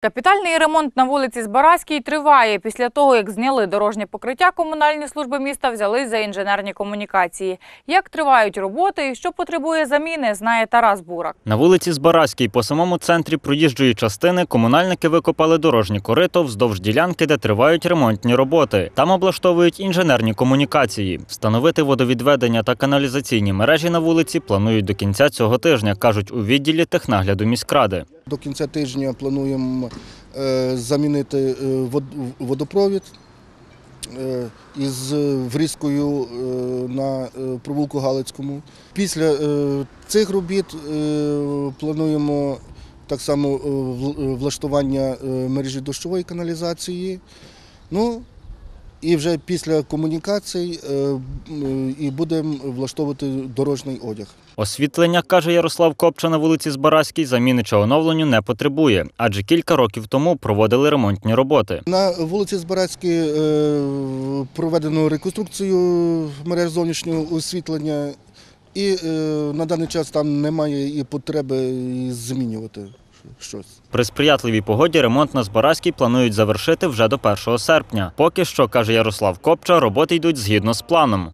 Капітальний ремонт на вулиці Збаразькій триває. Після того, як зняли дорожнє покриття, комунальні служби міста взялись за інженерні комунікації. Як тривають роботи і що потребує заміни, знає Тарас Бурак. На вулиці Збаразькій по самому центрі проїжджої частини комунальники викопали дорожнє корито вздовж ділянки, де тривають ремонтні роботи. Там облаштовують інженерні комунікації. Встановити водовідведення та каналізаційні мережі на вулиці планують до кінця цього тижня, кажуть у відділі технагляду міськради. До кінця тижня плануємо е, замінити е, водопровід е, із врізкою на провулку Галицькому. Після цих робіт плануємо так само влаштування мережі дощової каналізації. Ну, і вже після комунікацій е, і будемо влаштовувати дорожній одяг. Освітлення, каже Ярослав Копча на вулиці Збаразькій, заміни чи оновленню не потребує, адже кілька років тому проводили ремонтні роботи. На вулиці Збаразькій е, проведено реконструкцію мереж зовнішнього освітлення, і е, на даний час там немає і потреби змінювати щось. При сприятливій погоді ремонт на Збаразькій планують завершити вже до 1 серпня. Поки що, каже Ярослав Копча, роботи йдуть згідно з планом.